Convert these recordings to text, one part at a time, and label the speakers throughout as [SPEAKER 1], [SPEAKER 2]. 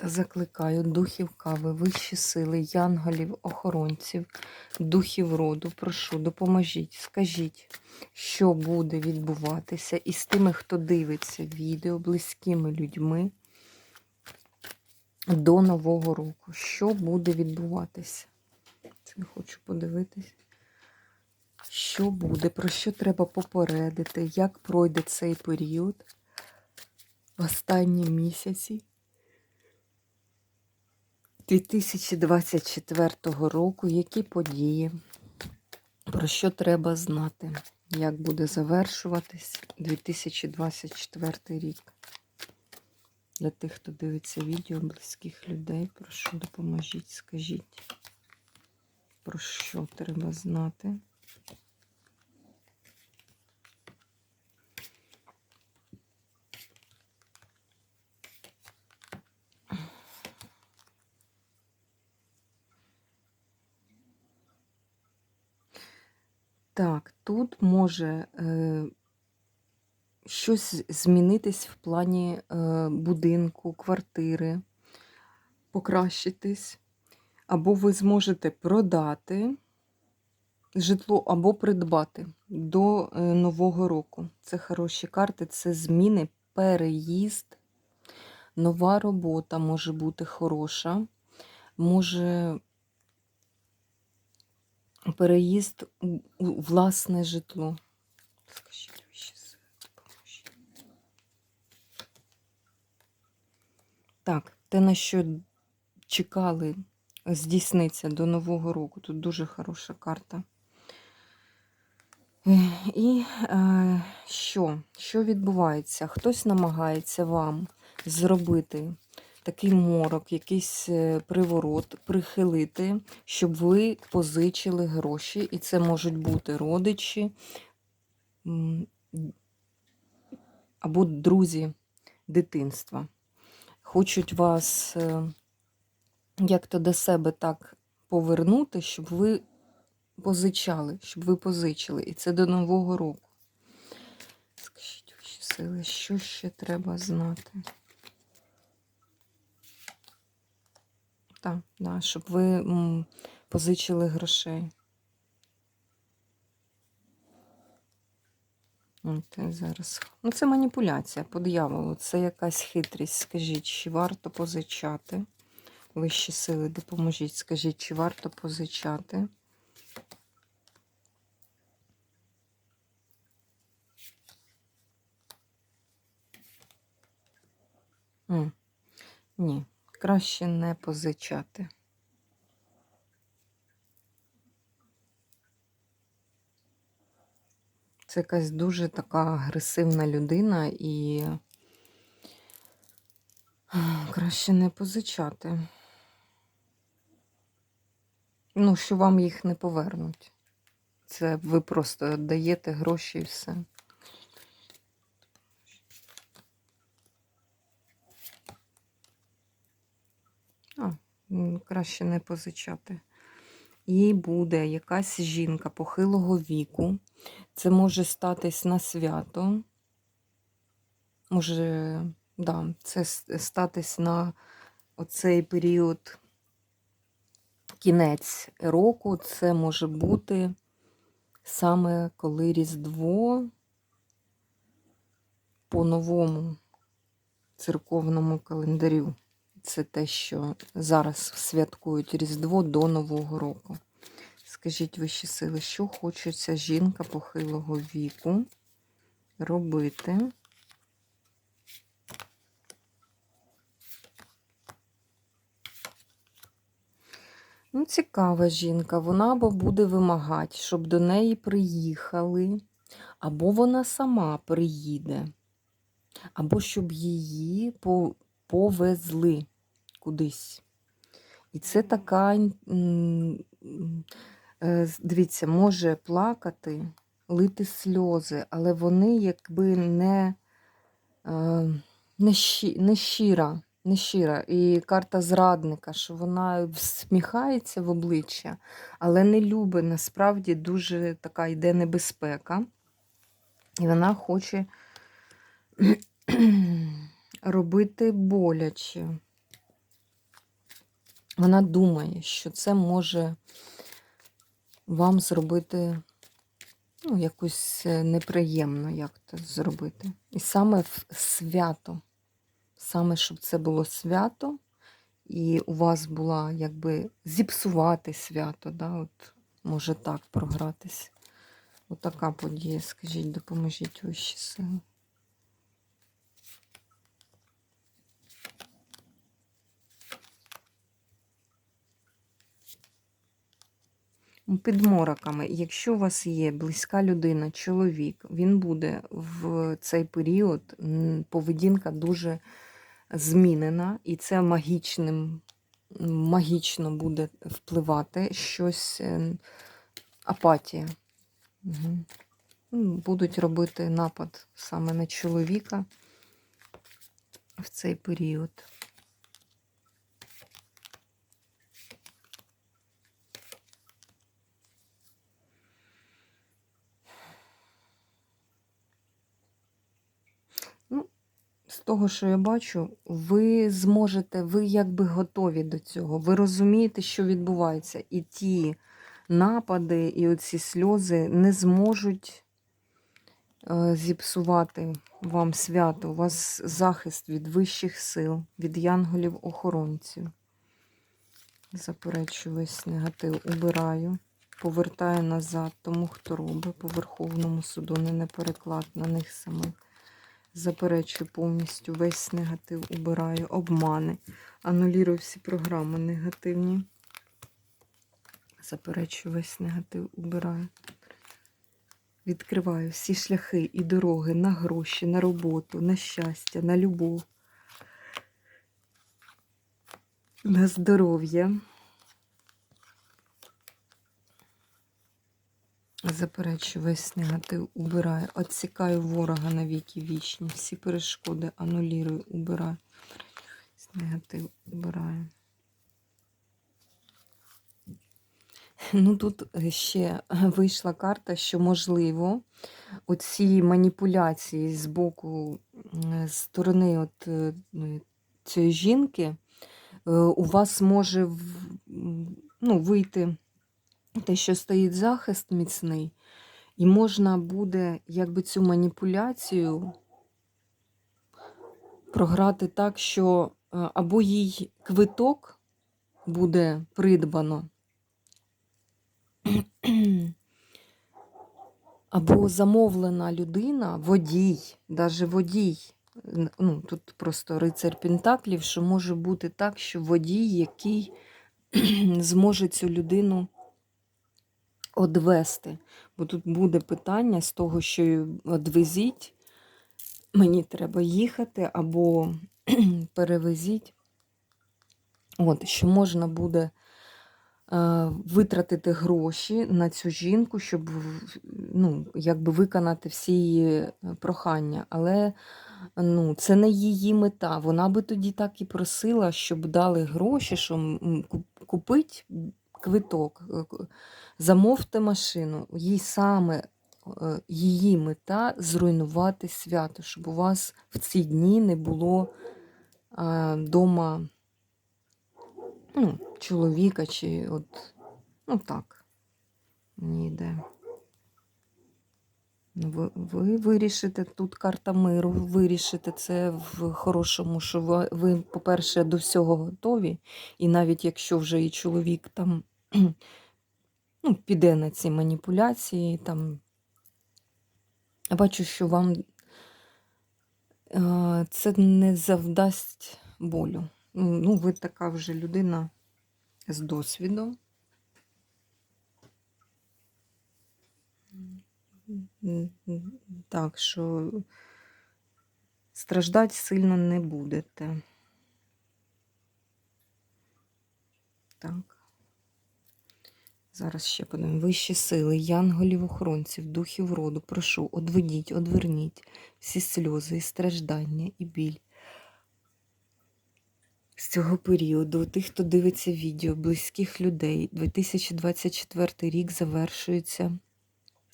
[SPEAKER 1] Та закликаю духів кави, вищі сили, янголів, охоронців, духів роду, прошу, допоможіть, скажіть, що буде відбуватися із тими, хто дивиться відео, близькими людьми до Нового року. Що буде відбуватися? Це хочу подивитись. Що буде, про що треба попередити, як пройде цей період в останні місяці. 2024 року, які події, про що треба знати, як буде завершуватись 2024 рік. Для тих, хто дивиться відео близьких людей, прошу допоможіть, скажіть, про що треба знати. Так, тут може е, щось змінитись в плані е, будинку, квартири, покращитись. Або ви зможете продати житло, або придбати до е, Нового року. Це хороші карти, це зміни, переїзд, нова робота може бути хороша, може переїзд у у власне житло. Скажіть. Так, те, на що чекали, здійсниться до Нового року. Тут дуже хороша карта. І е, що? Що відбувається? Хтось намагається вам зробити такий морок, якийсь е, приворот, прихилити, щоб ви позичили гроші. І це можуть бути родичі або друзі дитинства. Хочуть вас е, як-то до себе так повернути, щоб ви позичали, щоб ви позичили. І це до Нового року. Скажіть, що ще треба знати? Так, да, щоб ви м, позичили грошей. От, зараз. Ну, це маніпуляція по дияволу, це якась хитрість. Скажіть, чи варто позичати? Вищі сили, допоможіть. Скажіть, чи варто позичати? М, Ні, краще не позичати. Це якась дуже така агресивна людина і краще не позичати. Ну, що вам їх не повернуть. Це ви просто даєте гроші і все. А, краще не позичати. Їй буде якась жінка похилого віку. Це може статись на свято. Може, да, це статись на оцей період кінець року. Це може бути саме коли Різдво по новому церковному календарю. Це те, що зараз святкують Різдво до Нового року. Скажіть вищі сили, що хочеться жінка похилого віку робити? Ну, цікава жінка. Вона або буде вимагати, щоб до неї приїхали, або вона сама приїде, або щоб її повезли кудись. І це така, е, дивіться, може плакати, лити сльози, але вони якби не, е, не щира. Не щира. І карта зрадника, що вона всміхається в обличчя, але не любить. Насправді дуже така йде небезпека. І вона хоче робити боляче. Вона думає, що це може вам зробити ну, якось е, неприємно, як це зробити. І саме в свято, саме щоб це було свято, і у вас була якби зіпсувати свято, да, от може так програтись. Отака подія, скажіть, допоможіть вищі сили. Під мороками, якщо у вас є близька людина, чоловік, він буде в цей період, поведінка дуже змінена, і це магічним, магічно буде впливати щось е, апатія. Угу. Будуть робити напад саме на чоловіка в цей період. З того, що я бачу, ви зможете, ви якби готові до цього. Ви розумієте, що відбувається. І ті напади, і оці сльози не зможуть е, зіпсувати вам свято. У вас захист від вищих сил, від янголів-охоронців. Заперечую весь негатив, убираю, повертаю назад тому, хто робить по Верховному суду, не на переклад на них самих. Заперечую повністю весь негатив, убираю, обмани, анулірую всі програми негативні. Заперечую весь негатив, убираю. Відкриваю всі шляхи і дороги на гроші, на роботу, на щастя, на любов, на здоров'я. Заперечую весь негатив, убираю. Отсікаю ворога на віки вічні. Всі перешкоди анулірую, убираю. Весь негатив убираю. Ну, тут ще вийшла карта, що можливо оці маніпуляції з боку з сторони от, е, ну, цієї жінки е, у вас може ну, вийти те, що стоїть захист міцний, і можна буде якби цю маніпуляцію програти так, що е, або їй квиток буде придбано, або замовлена людина, водій, навіть водій. Ну, тут просто рицар Пентаклів, що може бути так, що водій, який зможе цю людину одвести. Бо тут буде питання з того, що одвезіть, мені треба їхати, або перевезіть. От, що можна буде е, витратити гроші на цю жінку, щоб ну, якби виконати всі її е, прохання. Але ну, це не її мета. Вона би тоді так і просила, щоб дали гроші, що купить квиток, е, замовте машину. Їй саме е, її мета зруйнувати свято, щоб у вас в ці дні не було вдома ну, чоловіка чи от, ну так, мені йде. Ну, Ви, ви вирішите тут карта миру, вирішите це в хорошому, що ви, ви, по-перше, до всього готові. І навіть якщо вже і чоловік там ну, піде на ці маніпуляції, там я бачу, що вам е, це не завдасть болю. Ну, ви така вже людина з досвідом. Так що страждати сильно не будете. Так. Зараз ще подивимо. Вищі сили, янголів охоронців, духів роду, прошу, одведіть, одверніть всі сльози і страждання, і біль. З цього періоду, тих, хто дивиться відео, близьких людей, 2024 рік завершується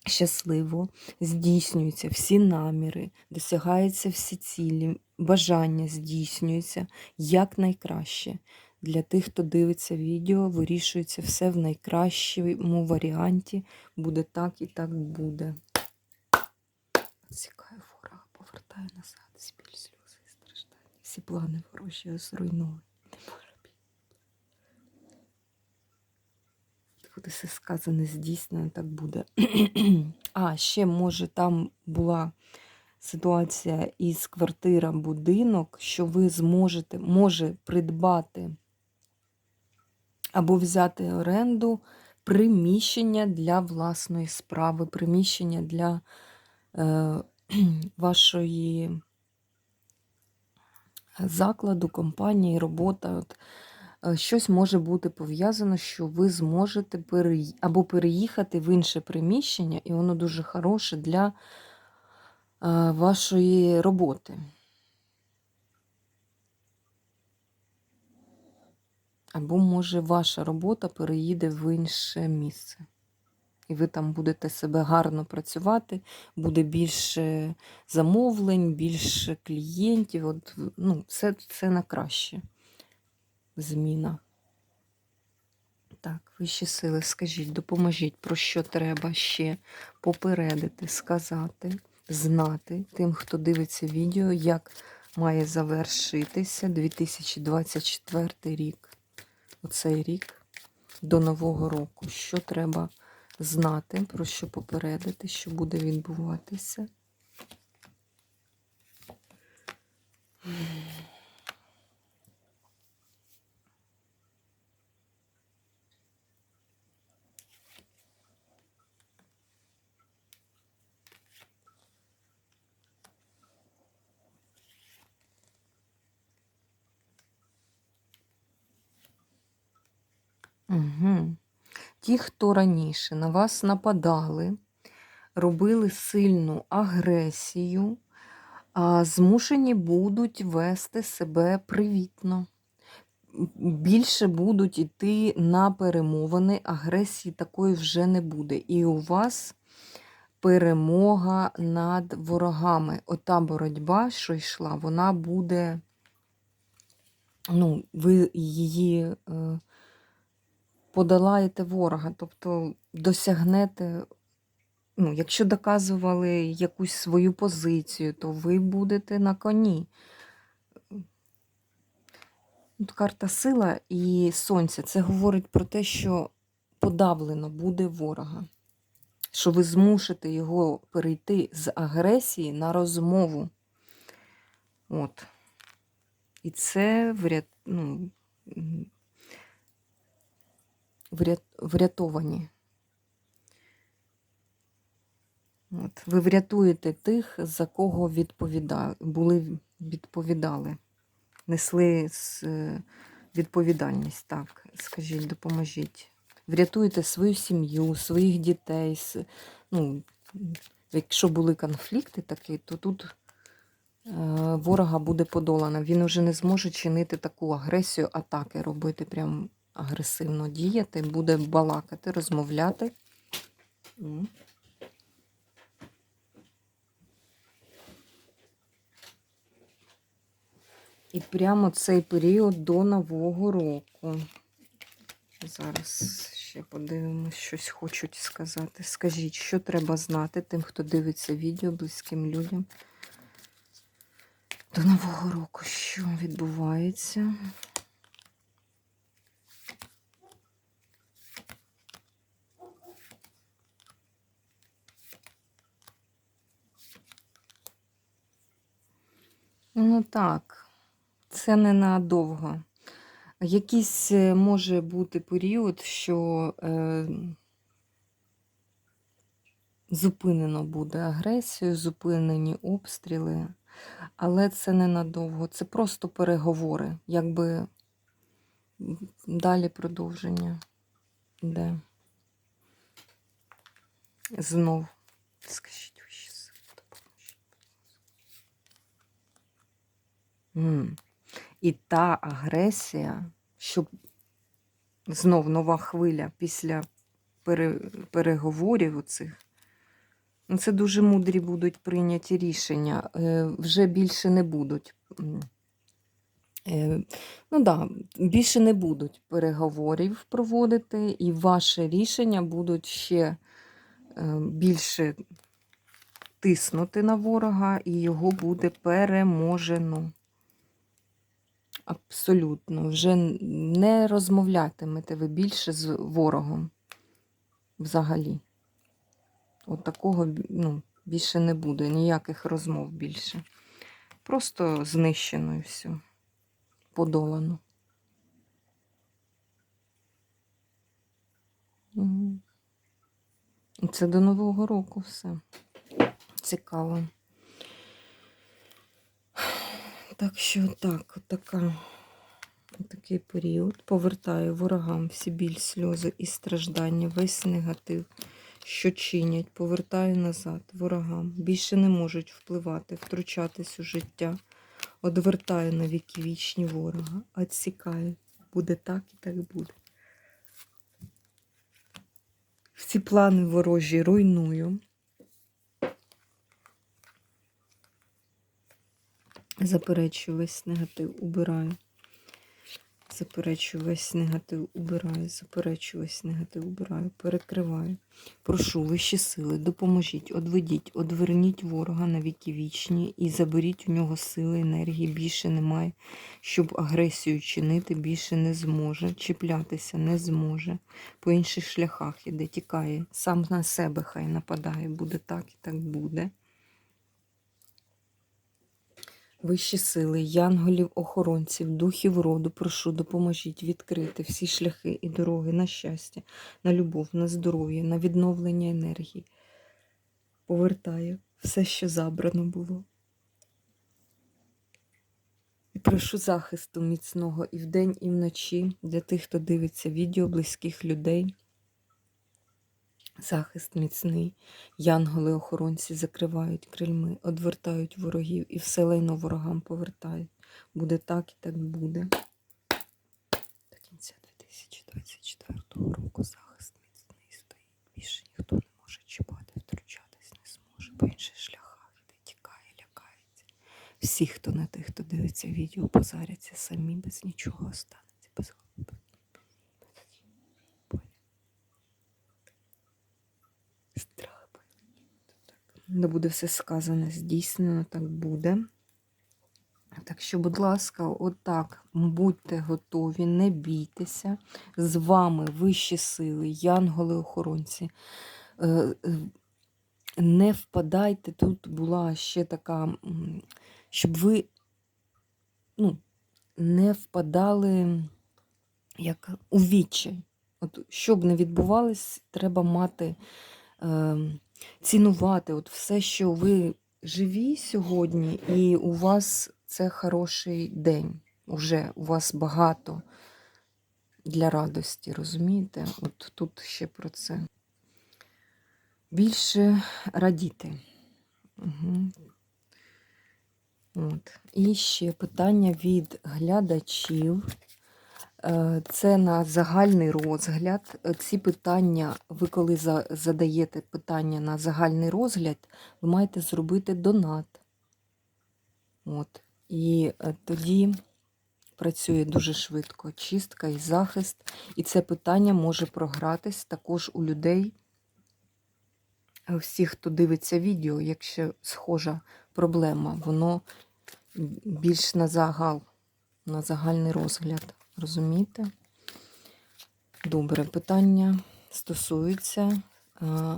[SPEAKER 1] щасливо, здійснюються всі наміри, досягаються всі цілі, бажання здійснюються якнайкраще. Для тих, хто дивиться відео, вирішується все в найкращому варіанті. Буде так і так буде. Відсікаю ворога, повертаю назад, всі біль, сльози і страждання. Всі плани ворожі зруйную. Не може. Буде все сказане, здійснено, так буде. а, ще, може, там була ситуація із квартира, будинок, що ви зможете, може придбати або взяти оренду приміщення для власної справи, приміщення для е, вашої закладу, компанії, робота. От, е, Щось може бути пов'язано, що ви зможете переї... або переїхати в інше приміщення, і воно дуже хороше для е, вашої роботи. Або, може, ваша робота переїде в інше місце. І ви там будете себе гарно працювати, буде більше замовлень, більше клієнтів. От, ну, Це, це на краще зміна. Так, вищі сили, скажіть, допоможіть, про що треба ще попередити, сказати, знати тим, хто дивиться відео, як має завершитися 2024 рік оцей рік до Нового року, що треба знати, про що попередити, що буде відбуватися. Угу. Ті, хто раніше на вас нападали, робили сильну агресію, змушені будуть вести себе привітно. Більше будуть йти на перемовини, агресії такої вже не буде. І у вас перемога над ворогами. Ота боротьба, що йшла, вона буде, ну, ви її. Е, подолаєте ворога, тобто досягнете, ну, якщо доказували якусь свою позицію, то ви будете на коні. Тут карта сила і сонця. Це говорить про те, що подавлено буде ворога. Що ви змусите його перейти з агресії на розмову. От. І це вряд, ну, врятовані. От. Ви врятуєте тих, за кого відповідали, були відповідали, несли відповідальність. Так, скажіть, допоможіть. Врятуєте свою сім'ю, своїх дітей. Ну, Якщо були конфлікти такі, то тут е, ворога буде подолано. Він вже не зможе чинити таку агресію, атаки робити прям агресивно діяти, буде балакати, розмовляти. І прямо цей період до Нового року. Зараз ще подивимось, щось хочуть сказати. Скажіть, що треба знати тим, хто дивиться відео близьким людям. До Нового року, що відбувається? Ну так, це не надовго. Якийсь е, може бути період, що е, зупинено буде агресію, зупинені обстріли, але це не надовго. Це просто переговори. Якби Далі продовження. Де? Знов. Скажіть вищі сили, допоможіть. М. І та агресія, що знов нова хвиля після переговорів оцих. Ну, Це дуже мудрі будуть прийняті рішення. Е, вже більше не будуть. Е, ну да, більше не будуть переговорів проводити, і ваше рішення будуть ще е, більше тиснути на ворога, і його буде переможено. Абсолютно. Вже не розмовлятимете ви більше з ворогом взагалі. От такого ну, більше не буде, ніяких розмов більше. Просто знищено і все. Подолано. І Це до Нового року все. Цікаво. Так що так, така, такий період. Повертаю ворогам всі біль, сльози і страждання, весь негатив, що чинять, повертаю назад ворогам. Більше не можуть впливати, втручатись у життя. Одвертаю на віки вічні ворога, відсікаю. Буде так і так буде. Всі плани ворожі руйную. Заперечую весь негатив, убираю. Заперечую весь негатив, убираю, заперечую весь негатив, убираю, перекриваю. Прошу вищі сили, допоможіть, одведіть, одверніть ворога на віки вічні і заберіть у нього сили, енергії більше немає, щоб агресію чинити більше не зможе, чіплятися не зможе. По інших шляхах іде, тікає, сам на себе хай нападає, буде так і так буде. Вищі сили, янголів, охоронців, духів роду, прошу, допоможіть відкрити всі шляхи і дороги на щастя, на любов, на здоров'я, на відновлення енергії. Повертаю все, що забрано було. І прошу захисту міцного і вдень, і вночі для тих, хто дивиться відео близьких людей. Захист міцний. Янголи-охоронці закривають крильми, одвертають ворогів і все лайно ворогам повертають. Буде так і так буде. До кінця 2024 року захист міцний стоїть. Більше ніхто не може чіпати, втручатись не зможе. По інших шляхах іде, тікає, лякається. Всі, хто на тих, хто дивиться відео, позаряться самі без нічого останеться. Без Не буде все сказане, здійснено, так буде. Так що, будь ласка, отак, будьте готові, не бійтеся. З вами вищі сили, янголи-охоронці. Е, е, Не впадайте. Тут була ще така, щоб ви ну, не впадали як у відчай. От, щоб не відбувалось, треба мати, е, цінувати от все, що ви живі сьогодні, і у вас це хороший день. Уже у вас багато для радості, розумієте? От тут ще про це. Більше радіти. Угу. От. І ще питання від глядачів. Е, Це на загальний розгляд. Е, Ці питання, ви коли задаєте питання на загальний розгляд, ви маєте зробити донат. От. І е, тоді працює дуже швидко чистка і захист. І це питання може програтись також у людей, всіх, хто дивиться відео, якщо схожа проблема, воно більш на загал, на загальний розгляд. Розумієте? Добре, питання стосується а,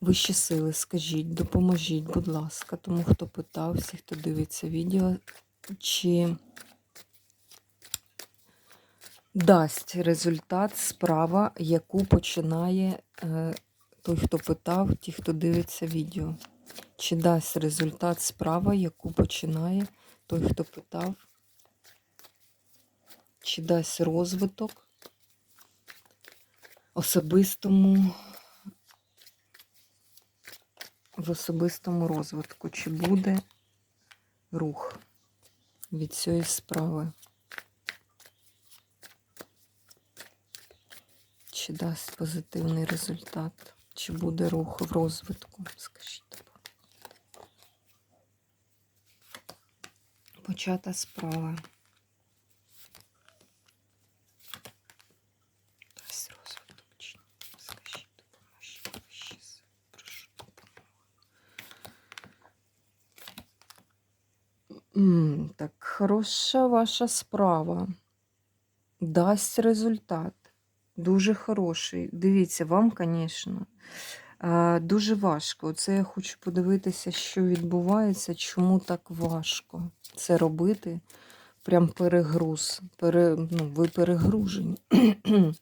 [SPEAKER 1] вищі сили. Скажіть, допоможіть, будь ласка, тому хто питав, всі, хто дивиться відео, чи дасть результат справа, яку починає е, той, хто питав, ті, хто дивиться відео. Чи дасть результат справа, яку починає той, хто питав, чи дасть розвиток особистому, в особистому розвитку, чи буде рух від цієї справи. Чи дасть позитивний результат, чи буде рух в розвитку, скажіть. Почата справа. Дасть розвиток, чи ні? скажіть, допоможіть вищі сили, прошу допомоги. М, Так, хороша ваша справа. Дасть результат. Дуже хороший. Дивіться, вам, звісно, дуже важко. Оце я хочу подивитися, що відбувається, чому так важко це робити. Прям перегруз. Пере, ну, ви перегружені.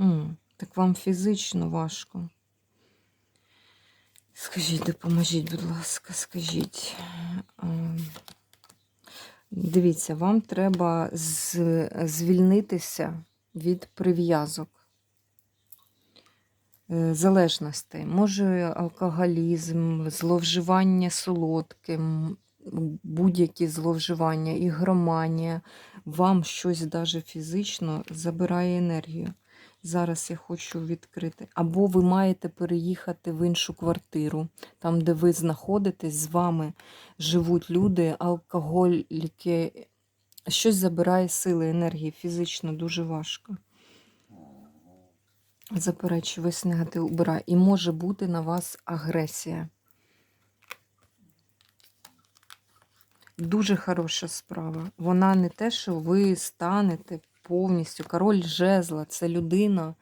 [SPEAKER 1] М, Так вам фізично важко. Скажіть, допоможіть, будь ласка, скажіть. Ем, Дивіться, вам треба звільнитися від прив'язок, е, залежностей. Може, алкоголізм, зловживання солодким, будь-які зловживання, ігроманія. Вам щось даже фізично забирає енергію. Зараз я хочу відкрити. Або ви маєте переїхати в іншу квартиру, там, де ви знаходитесь, з вами живуть люди, алкоголіки. Щось забирає сили, енергії, фізично дуже важко. Заперечу, весь негатив убирає. І може бути на вас агресія. Дуже хороша справа. Вона не те, що ви станете повністю. Король жезла це людина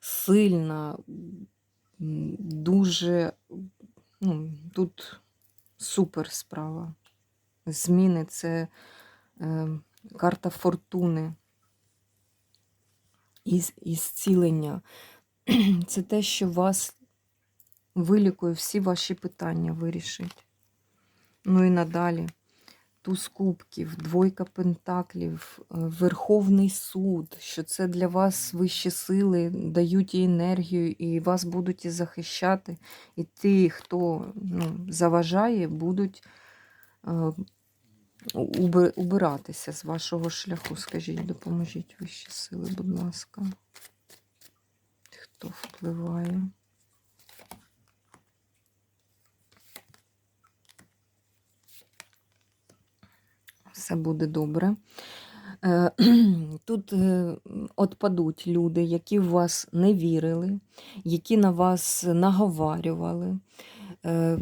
[SPEAKER 1] сильна, дуже ну, тут супер справа. Зміни це е, карта фортуни. Із, ісцілення. Це те, що вас вилікує, всі ваші питання вирішить. Ну і надалі. Туз кубків, двойка пентаклів, е, Верховний суд, що це для вас вищі сили дають і енергію, і вас будуть і захищати. І ті, хто ну, заважає, будуть е, уби- убиратися з вашого шляху. Скажіть, допоможіть вищі сили, будь ласка. Хто впливає? Все буде добре. Е, Тут е, отпадуть люди, які в вас не вірили, які на вас наговарювали. Е,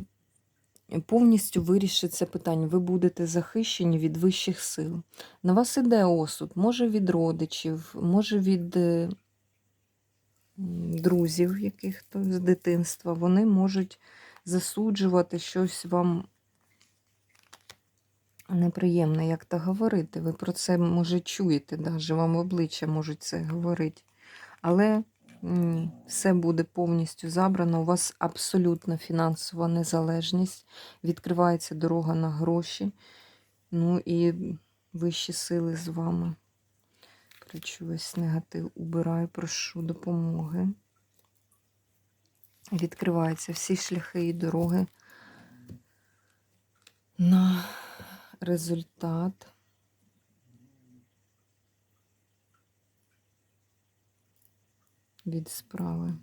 [SPEAKER 1] Повністю вирішить це питання. Ви будете захищені від вищих сил. На вас іде осуд, може від родичів, може від друзів, яких то з дитинства. Вони можуть засуджувати щось вам неприємне, як то говорити. Ви про це, може, чуєте, даже вам в обличчя можуть це говорити. Але ні, все буде повністю забрано. У вас абсолютна фінансова незалежність, відкривається дорога на гроші. Ну і вищі сили з вами. Кричу весь негатив, убираю, прошу допомоги. Відкриваються всі шляхи і дороги на результат. Від справи.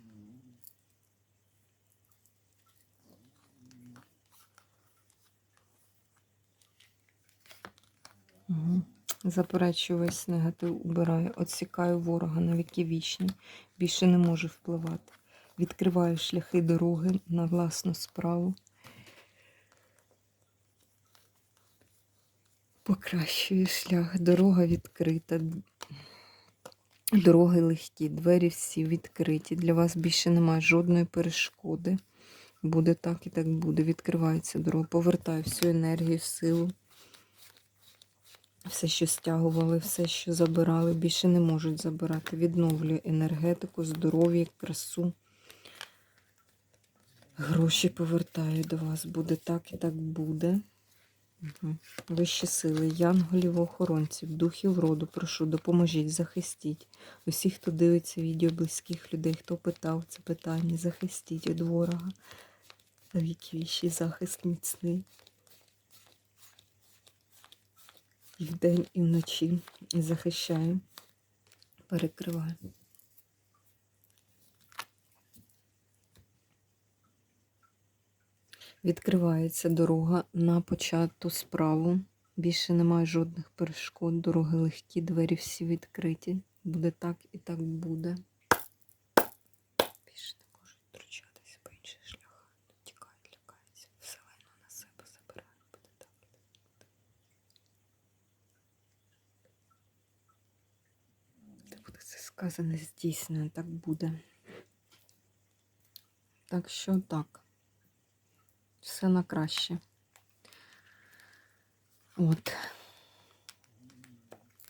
[SPEAKER 1] Угу. Заперечую весь негатив, убираю, отсікаю ворога на віки вічні, більше не можу впливати. Відкриваю шляхи дороги на власну справу. Покращує шлях, дорога відкрита, дороги легкі, двері всі відкриті. Для вас більше немає жодної перешкоди. Буде так і так буде. Відкривається дорога. Повертаю всю енергію, силу Все, що стягували, все, що забирали, більше не можуть забирати. Відновлює енергетику, здоров'я, красу. Гроші повертаю до вас. Буде так і так буде. Угу. Вищі сили, янголів, охоронців, духів роду, прошу, допоможіть, захистіть. Усіх, хто дивиться відео близьких людей, хто питав це питання, захистіть від ворога. Віки віщий захист міцний. І вдень, і вночі. І захищаю, Відкривається дорога на почату справу. Більше немає жодних перешкод. Дороги легкі, двері всі відкриті. Буде так і так буде. Більше не можуть втручатися по інших шляхах. Тікають, лякаються. Вселену на себе забирають. Буде так. Де буде це сказане, здійснено, так буде. Так що так все на краще. От.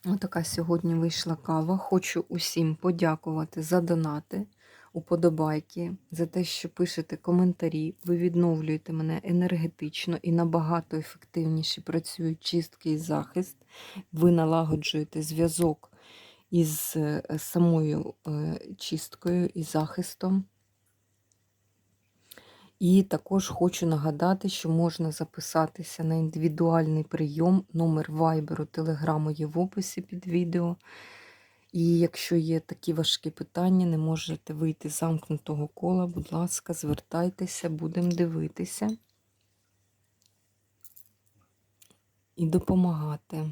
[SPEAKER 1] Отака сьогодні вийшла кава. Хочу усім подякувати за донати, уподобайки, за те, що пишете коментарі. Ви відновлюєте мене енергетично і набагато ефективніше працюють чистки і захист. Ви налагоджуєте зв'язок із е, самою е, чисткою і захистом. І також хочу нагадати, що можна записатися на індивідуальний прийом. Номер вайберу, телеграму є в описі під відео. І якщо є такі важкі питання, не можете вийти з замкнутого кола, будь ласка, звертайтеся, будемо дивитися і допомагати.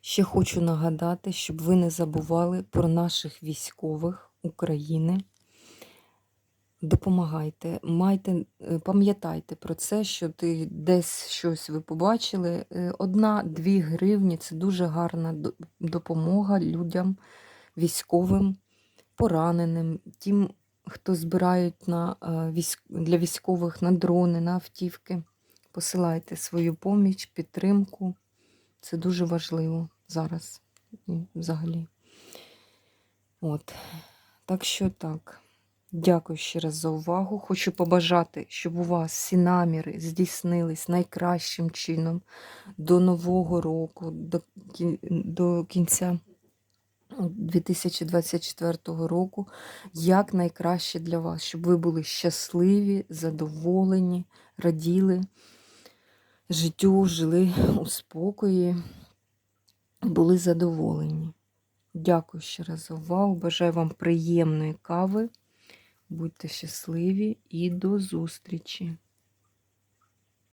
[SPEAKER 1] Ще хочу нагадати, щоб ви не забували про наших військових України допомагайте, майте, е, пам'ятайте про це, що ти десь щось ви побачили. Е, одна-дві гривні це дуже гарна допомога людям, військовим, пораненим, тим, хто збирають на, е, для військових на дрони, на автівки. Посилайте свою поміч, підтримку. Це дуже важливо зараз і взагалі. От. Так що так. Дякую ще раз за увагу. Хочу побажати, щоб у вас всі наміри здійснились найкращим чином до Нового року, до, до кінця 2024 року, як найкраще для вас, щоб ви були щасливі, задоволені, раділи життю, жили у спокої, були задоволені. Дякую ще раз за увагу. Бажаю вам приємної кави. Будьте щасливі і до зустрічі!